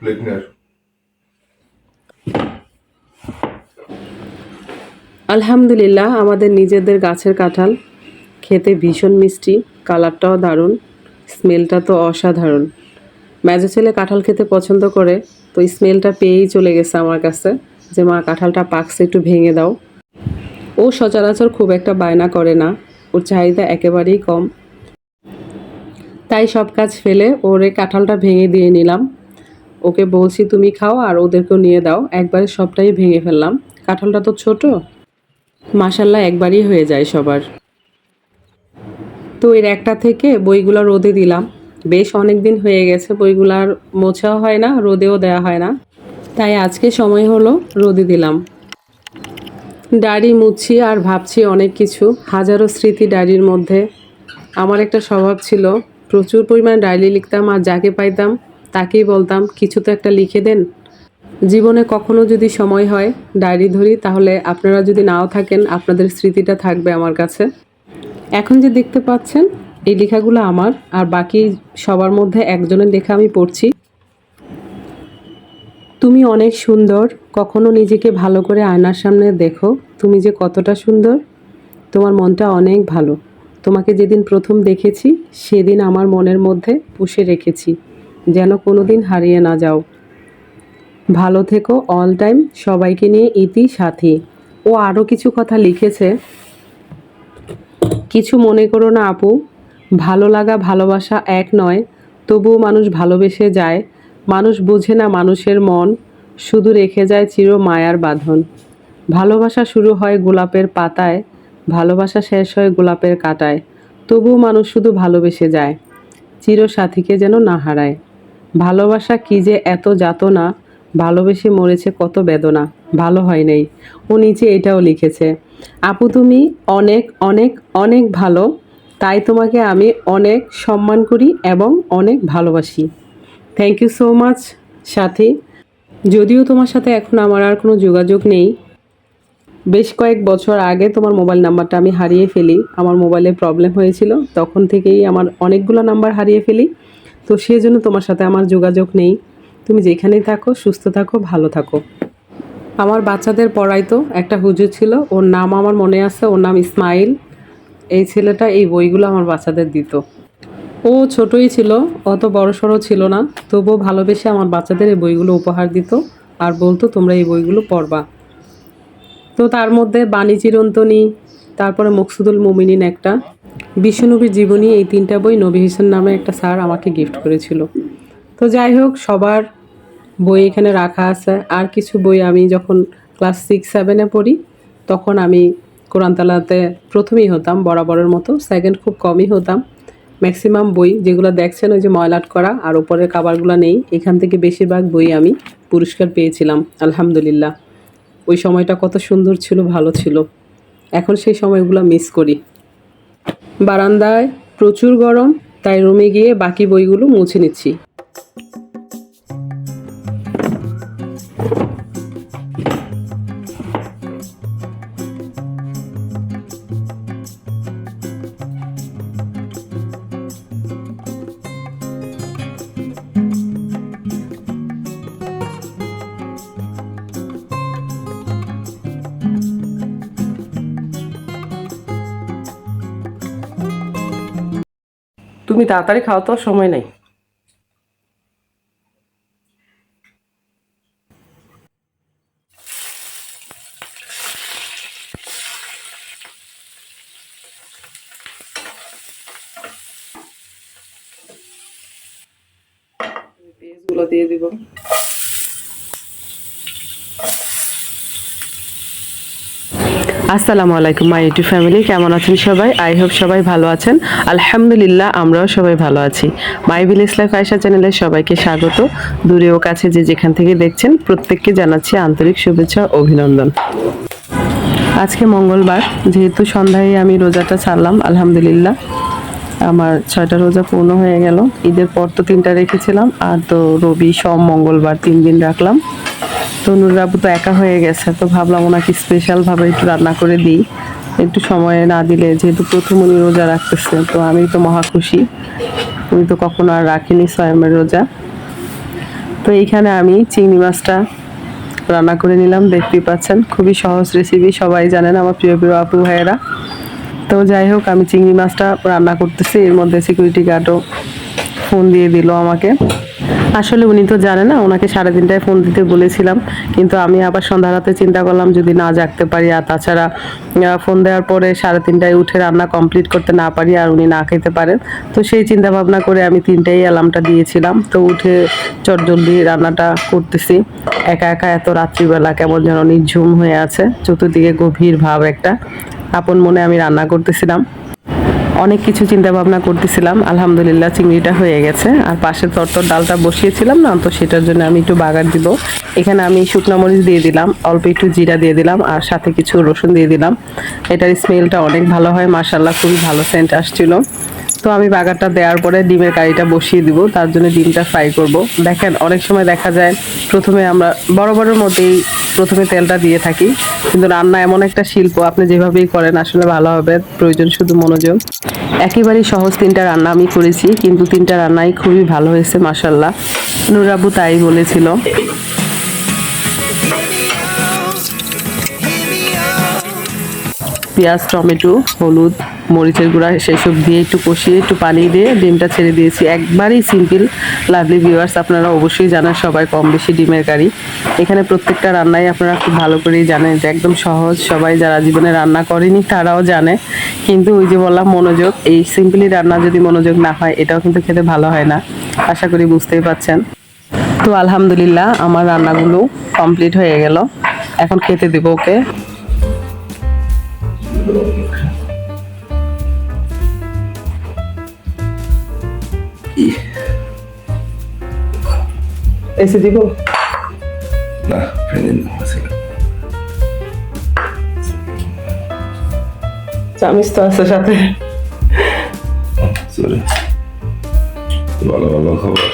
Plate নিয়ে আলহামদুলিল্লাহ, আমাদের নিজেদের গাছের কাঁঠাল। খেতে ভীষণ মিষ্টি, কালারটাও দারুণ, স্মেলটা তো অসাধারণ। মেজো ছেলে কাঁঠাল খেতে পছন্দ করে, তো স্মেলটা পেয়েই চলে গেছে আমার কাছে যে, মা, কাঁঠালটা পাকছে, একটু ভেঙে দাও। ও সচরাচর খুব একটা বায়না করে না, ওর চাহিদা একেবারেই কম। তাই সব কাজ ফেলে ওরে কাঁঠালটা ভেঙে দিয়ে নিলাম। ওকে বলছি তুমি খাও আর ওদেরকেও নিয়ে দাও। একবারে সবটাই ভেঙে ফেললাম। কাঁঠালটা তো ছোট। মাসাল্লাহ একবারই হয়ে যায় সবার। তো এর একটা থেকে বইগুলো রোদে দিলাম। বেশ অনেক দিন হয়ে গেছে বইগুলার মোছাও হয় না, রোদেও দেওয়া হয় না। তাই আজকে সময় হলো রোদে দিলাম। ডায়েরি মুছছি আর ভাবছি অনেক কিছু। হাজারো স্মৃতি ডায়েরির মধ্যে। আমার একটা স্বভাব ছিল, প্রচুর পরিমাণে ডায়েরি লিখতাম আর যাকে পাইতাম তাকেই বলতাম, কিছু তো একটা লিখে দেন। জীবনে কখনো যদি সময় হয়, ডায়েরি ধরি, তাহলে আপনারা যদি নাও থাকেন, আপনাদের স্মৃতিটা থাকবে আমার কাছে। এখন যে দেখতে পাচ্ছেন, এই লেখাগুলো আমার, আর বাকি সবার মধ্যে একজনের লেখা আমি পড়ছি। তুমি অনেক সুন্দর, কখনো নিজেকে ভালো করে আয়নার সামনে দেখো। তুমি যে কতটা সুন্দর, তোমার মনটা অনেক ভালো। তোমাকে যেদিন প্রথম দেখেছি, সেদিন আমার মনের মধ্যে পুষে রেখেছি। যেন কোনোদিন হারিয়ে না যাও। ভালো থেকো অল টাইম সবাইকে নিয়ে ইতি সাথী। ও আরও কিছু কথা লিখেছে। কিছু মনে করো না আপু, ভালো লাগা, ভালোবাসা এক নয়, তবুও মানুষ ভালোবেসে যায়। মানুষ বোঝে না মানুষের মন, শুধু রেখে যায় চির মায়ার বাঁধন। ভালোবাসা শুরু হয় গোলাপের পাতায়, ভালোবাসা শেষ হয় গোলাপের কাটায়। তবুও মানুষ শুধু ভালোবেসে যায়, চির সাথীকে যেন না হারায়। ভালোবাসা কি যে এত যাতনা? ভালোবেসে মরেছে কত বেদনা। ভালো হয় নাই। ও নিচে এটাও লিখেছে, আপু তুমি অনেক অনেক অনেক ভালো। তাই তোমাকে আমি অনেক সম্মান করি এবং অনেক ভালোবাসি। থ্যাংক ইউ সো মাচ সাথী। যদিও তোমার সাথে এখন আমার আর কোনো যোগাযোগ নেই, বেশ কয়েক বছর আগে তোমার মোবাইল নাম্বারটা আমি হারিয়ে ফেলি। আমার মোবাইলে প্রবলেম হয়েছিল, তখন থেকেই আমার অনেকগুলো নাম্বার হারিয়ে ফেলি। তো সেই জন্য তোমার সাথে আমার যোগাযোগ নেই। তুমি যেখানেই থাকো, সুস্থ থাকো, ভালো থাকো। আমার বাচ্চাদের পড়াই তো একটা হুজুর ছিল, ওর নাম আমার মনে আছে, ওর নাম ইসমাইল। এই ছেলেটা এই বইগুলো আমার বাচ্চাদের দিত। ও ছোটই ছিল, অত বড় সড়ো ছিল না, তবুও ভালোবেসে আমার বাচ্চাদের এই বইগুলো উপহার দিত। আর বলতো, তোমরা এই বইগুলো পড়বা। তো তার মধ্যে বাণী চিরন্তনী, তারপরে মকসুদুল মুমিনিন একটা। বিশ্বনবীর জীবনী এই তিনটা বই নবী হোসেন নামে একটা স্যার আমাকে গিফট করেছিল। তো যাই হোক, সবার বই এখানে রাখা আছে। আর কিছু বই আমি যখন ক্লাস সিক্স সেভেনে পড়ি, তখন আমি কোরআন তালাতে প্রথমেই হতাম, বরাবরের মতো। সেকেন্ড খুব কমই হতাম। ম্যাক্সিমাম বই যেগুলো দেখছেন, ওই যে ময়লাট করা আর ওপরের কাবারগুলো নেই, এখান থেকে বেশিরভাগ বই আমি পুরস্কার পেয়েছিলাম, আলহামদুলিল্লাহ। ওই সময়টা কত সুন্দর ছিল, ভালো ছিল। এখন সেই সময়গুলো মিস করি। বারান্দায় প্রচুর গরম তাই রুমে গিয়ে বাকি বইগুলো মুছে নিচ্ছি। তুমি তাড়াতাড়ি খাও তো সময় নাই। পেঁয়াজগুলো দিয়ে দিব। আসসালামু আলাইকুম, মাই ইউটিউব ফ্যামিলি, কেমন আছেন সবাই? আই হোপ সবাই ভালো আছেন। আলহামদুলিল্লাহ, আমরাও সবাই ভালো আছি। মাই ভিলেজ লাইফ আয়সা চ্যানেলে সবাইকে স্বাগত। দূরে ও কাছে যে যেখান থেকে দেখছেন, প্রত্যেককে জানাচ্ছি আন্তরিক শুভেচ্ছা অভিনন্দন। আজকে মঙ্গলবার, যেহেতু সন্ধ্যায় আমি রোজাটা ছাড়লাম, আলহামদুলিল্লাহ। আমার ছয়টা রোজা পূর্ণ হয়ে গেল। ঈদের পর তো তিনটা রেখেছিলাম, আর তো রবি সোম মঙ্গলবার তিন দিন রাখলাম। তো নুরাবু তো একা হয়ে গেছে, তো ভাবলাম ওনাকে স্পেশালভাবে একটু রান্না করে দিই। একটু সময় না দিলে যেহেতু প্রথম উনি রোজা রাখতেছে, তো আমি তো মহা খুশি। উনি তো কখনো আর রাখিনি সয়ামের রোজা। তো এইখানে আমি চিংড়ি মাছটা রান্না করে নিলাম, দেখতেই পাচ্ছেন, খুবই সহজ রেসিপি সবাই জানেন আমার প্রিয় প্রিয় আপু ভাইয়েরা। তো যাই হোক, আমি চিংড়ি মাছটা রান্না করতেছি, এর মধ্যে সিকিউরিটি গার্ডও ফোন দিয়ে দিল আমাকে। আসলে উনি তো জানে না, ওনাকে সাড়ে তিনটায় ফোন দিতে বলেছিলাম। কিন্তু আমি আবার সন্ধ্যা রাতে চিন্তা করলাম যদি না জাগতে পারি, আর তাছাড়া ফোন দেওয়ার পরে সাড়ে তিনটায় উঠে রান্না কমপ্লিট করতে না পারি, আর উনি না খেতে পারেন। তো সেই চিন্তা ভাবনা করে আমি তিনটাই অ্যালার্মটা দিয়েছিলাম। তো উঠে চটজলদি রান্নাটা করতেছি। একা একা এত রাত্রিবেলা কেমন যেন নিঝুম হয়ে আছে, চতুর্দিকে গভীর ভাব একটা। আপন মনে আমি রান্না করতেছিলাম। অনেক কিছু চিন্তা ভাবনা করতেছিলাম। আলহামদুলিল্লাহ চিংড়িটা হয়ে গেছে। আর পাশে তরতর ডালটা বসিয়েছিলাম না, তো সেটার জন্য আমি একটু বাগার দিব। এখানে আমি শুকনো মরিচ দিয়ে দিলাম, অল্প একটু জিরা দিয়ে দিলাম, আর সাথে কিছু রসুন দিয়ে দিলাম। এটার স্মেলটা অনেক ভালো হয় মার্শাল্লাহ খুবই ভালো সেন্ট আসছিল। তো আমি বাগারটা দেওয়ার পরে ডিমের কারিটা বসিয়ে দিব, তার জন্য ডিমটা ফ্রাই করব। দেখেন, অনেক সময় দেখা যায় প্রথমে আমরা বড় বড়র মধ্যেই প্রথমে তেলটা দিয়ে থাকি, কিন্তু রান্না এমন একটা শিল্প, আপনি যেভাবেই করেন আসলে ভালো হবে, প্রয়োজন শুধু মনোযোগ। একেবারেই সহজ তিনটা রান্না আমি করেছি, কিন্তু তিনটা রান্নাই খুবই ভালো হয়েছে মাসাল্লাহ নুরাবু তাই বলেছিল। পেঁয়াজ, টমেটো, হলুদ মরিচের গুঁড়া সেসব দিয়ে একটু কষিয়ে, একটু পানি দিয়ে ডিমটা ছেড়ে দিয়েছি। একবারই সিম্পল লাভলি ভিউয়ার্স আপনারা অবশ্যই জানেন সবাই কম বেশি ডিমের কারি। এখানে প্রত্যেকটা রান্নাই আপনারা খুব ভালো করেই জানেন যে একদম সহজ। সবাই যারা জীবনে রান্না করেনি, তারাও জানে। কিন্তু ওই যে বললাম, মনোযোগ, এই সিম্পলি রান্না যদি মনোযোগ না হয়, এটাও কিন্তু খেতে ভালো হয় না। আশা করি বুঝতেই পাচ্ছেন। তো আলহামদুলিল্লাহ, আমার রান্নাগুলো কমপ্লিট হয়ে গেল। এখন খেতে দেবো ওকে। এসে দিব। না ফ্রেন্ড চামিচ তো আছে সাথে। ভালো ভালো খবর।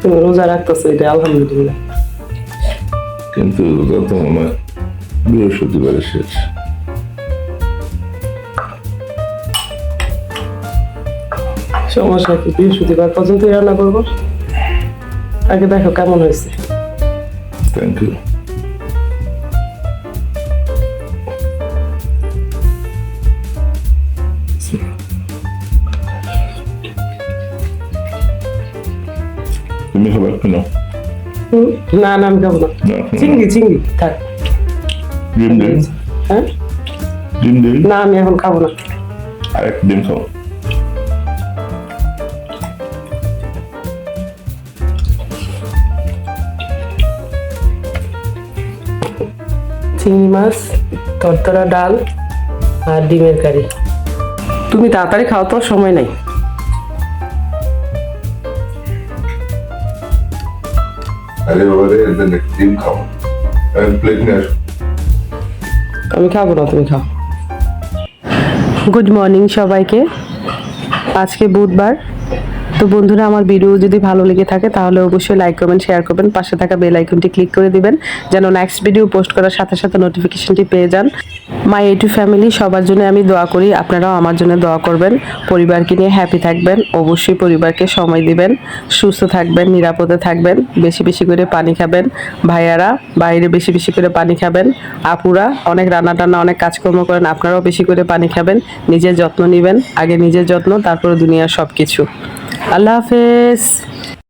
তুমি রোজা রাখতেছো এটা আলহামদুলিল্লাহ। কিন্তু গত মনে হয় বৃহস্পতিবারে শেষ। সমস্যা কি বৃহস্পতিবার পর্যন্ত রান্না করব? আগে দেখো কেমন হয়েছে। থ্যাংক ইউ তুমি খাবার কেন হুম? না না আমি খাব না। না, চিংড়ি চিংড়ি থাক। ডিম দিন হ্যাঁ? ডিম দিন না আমি এখন খাব না। আর এক ডিম খাও। চিংড়ি মাছ তরতরা ডাল আর ডিমের কারি। তুমি তাড়াতাড়ি খাও তো সময় নাই। আরে বাবা রে ডিম খাও প্লেট নিয়ে আসো। আমি খাব না তুমি খাও। গুড মর্নিং সবাইকে। আজকে বুধবার। তো বন্ধুরা, আমার ভিডিও যদি ভালো লেগে থাকে, তাহলে অবশ্যই লাইক করবেন শেয়ার করবেন। পাশে থাকা বেল আইকনটি ক্লিক করে দিবেন, যেন নেক্সট ভিডিও পোস্ট করার সাথে সাথে নোটিফিকেশনটি পেয়ে যান। মাই এটু ফ্যামিলি সবার জন্য আমি দোয়া করি, আপনারাও আমার জন্য দোয়া করবেন। পরিবারকে নিয়ে হ্যাপি থাকবেন, অবশ্যই পরিবারকে সময় দিবেন, সুস্থ থাকবেন, নিরাপদে থাকবেন, বেশি বেশি করে পানি খাবেন। ভাইয়ারা, বাইরে বেশি বেশি করে পানি খাবেন। আপুরা, অনেক রান্না টান্না অনেক কাজকর্ম করেন, আপনারাও বেশি করে পানি খাবেন, নিজের যত্ন নেবেন, আগে নিজের যত্ন, তারপরে দুনিয়ার সব কিছু আল্লাহ হাফেজ